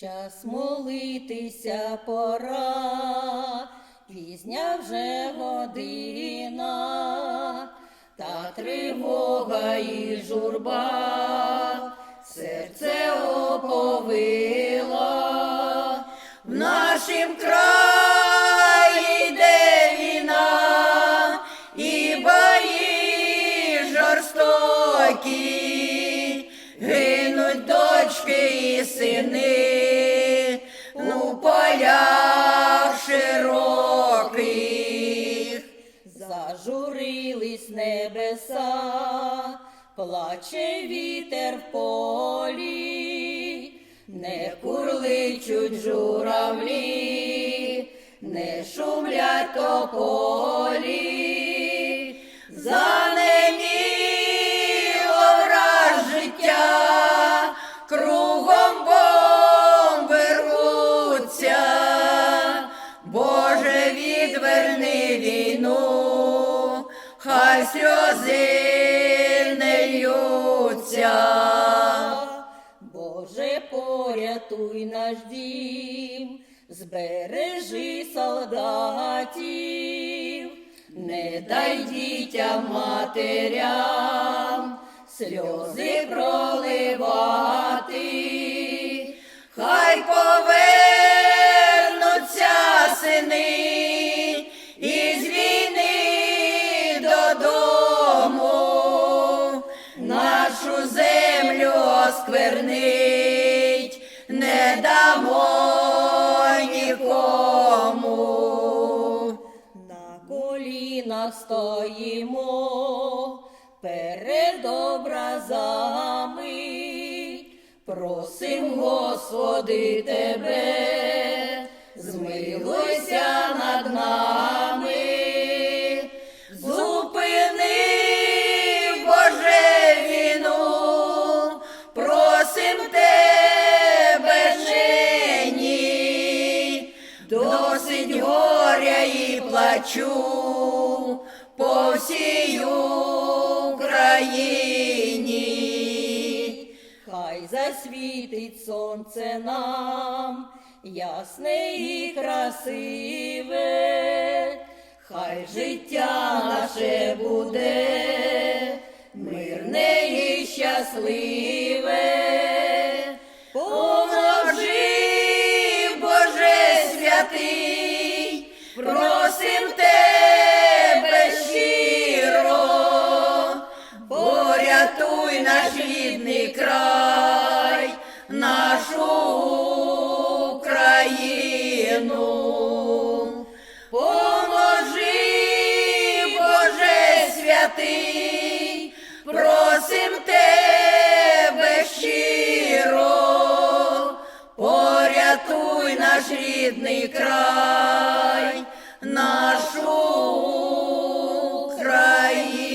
Час молитися пора, пізня вже година, та тривога і журба, серце оповила, в нашім краї війна, і бої жорстокі, гинуть дочки і сини небеса, плаче вітер в полі, не курличуть журавлі, не шумлять тополі, хай сльози не льються. Боже, порятуй наш дім, збережи солдатів, не дай дітям матерям сльози проливати, хай повернуться осквернить, не дамо нікому. На колінах стоїмо перед образами, просим, Господи, Тебе, змилуйся над нами, досить горя і плачу по всій Україні. Хай засвітить сонце нам, ясне і красиве, хай життя наше буде, мирне і щасливе. нашу Україну, поможи, Боже святий, просим тебе щиро, порятуй наш рідний край, нашу Україну.